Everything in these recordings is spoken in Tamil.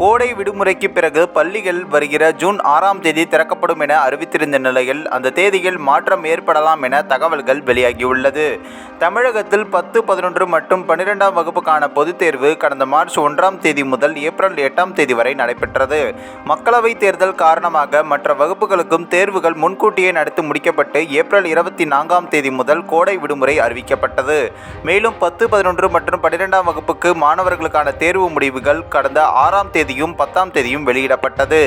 கோடை விடுமுறைக்கு பிறகு பள்ளிகள் வருகிற ஜூன் ஆறாம் தேதி திறக்கப்படும் என அறிவித்திருந்த நிலையில் அந்த தேதியில் மாற்றம் ஏற்படலாம் என தகவல்கள் வெளியாகியுள்ளது. தமிழகத்தில் பத்து பதினொன்று மற்றும் பன்னிரெண்டாம் வகுப்புக்கான பொதுத் தேர்வு கடந்த மார்ச் ஒன்றாம் தேதி முதல் ஏப்ரல் எட்டாம் தேதி வரை நடைபெற்றது. மக்களவைத் தேர்தல் காரணமாக மற்ற வகுப்புகளுக்கும் தேர்வுகள் முன்கூட்டியே நடத்தி முடிக்கப்பட்டு ஏப்ரல் இருபத்தி நான்காம் தேதி முதல் கோடை விடுமுறை அறிவிக்கப்பட்டது. மேலும் பத்து பதினொன்று மற்றும் பன்னிரெண்டாம் வகுப்புக்கு மாணவர்களுக்கான தேர்வு முடிவுகள் கடந்த ஆறாம் தேதி தேதியும் பத்தாம் தேதியும் வெளியிடப்பட்டது.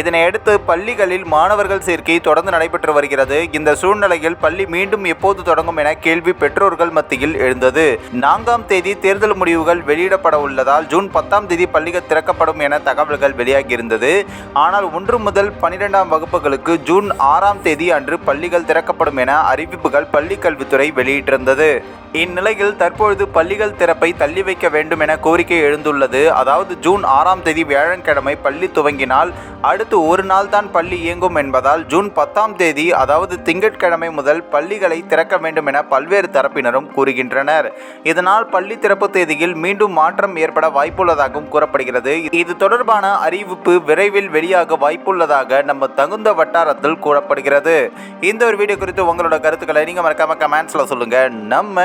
இதனையடுத்து பள்ளிகளில் மாணவர்கள் சேர்க்கை தொடர்ந்து நடைபெற்று வருகிறது. இந்த சூழ்நிலையில் பள்ளி மீண்டும் எப்போது தொடங்கும் என கேள்வி பெற்றோர்கள் மத்தியில் எழுந்தது. நான்காம் தேதி தேர்தல் முடிவுகள் வெளியிடப்பட உள்ளதால் ஜூன் பத்தாம் தேதி பள்ளிகள் திறக்கப்படும் என தகவல்கள் வெளியாகியிருந்தது. ஆனால் ஒன்று முதல் பனிரெண்டாம் வகுப்புகளுக்கு ஜூன் ஆறாம் தேதி அன்று பள்ளிகள் திறக்கப்படும் என அறிவிப்புகள் பள்ளிக் கல்வித்துறை வெளியிட்டிருந்தது. இந்நிலையில் தற்பொழுது பள்ளிகள் திறப்பை தள்ளி வைக்க வேண்டும் என கோரிக்கை எழுந்துள்ளது. அதாவது ஜூன் ஆறாம் தேதி வியாழக்கிழமை பள்ளி துவங்கினால் அடுத்து ஒரு நாள் தான் பள்ளி இயங்கும் என்பதால் ஜூன் பத்தாம் தேதி அதாவது திங்கட்கிழமை முதல் பள்ளிகளை திறக்க வேண்டும் என பல்வேறு தரப்பினரும் கூறுகின்றனர். இதனால் பள்ளி திறப்பு தேதியில் மீண்டும் மாற்றம் ஏற்பட வாய்ப்புள்ளதாகவும் கூறப்படுகிறது. இது தொடர்பான அறிவிப்பு விரைவில் வெளியாக வாய்ப்புள்ளதாக நம்ம தகுந்த வட்டாரத்தில் கூறப்படுகிறது. இந்த ஒரு வீடியோ குறித்து உங்களோட கருத்துக்களை நீங்கள் மறக்காம கமெண்ட்ஸில் சொல்லுங்கள் நம்ம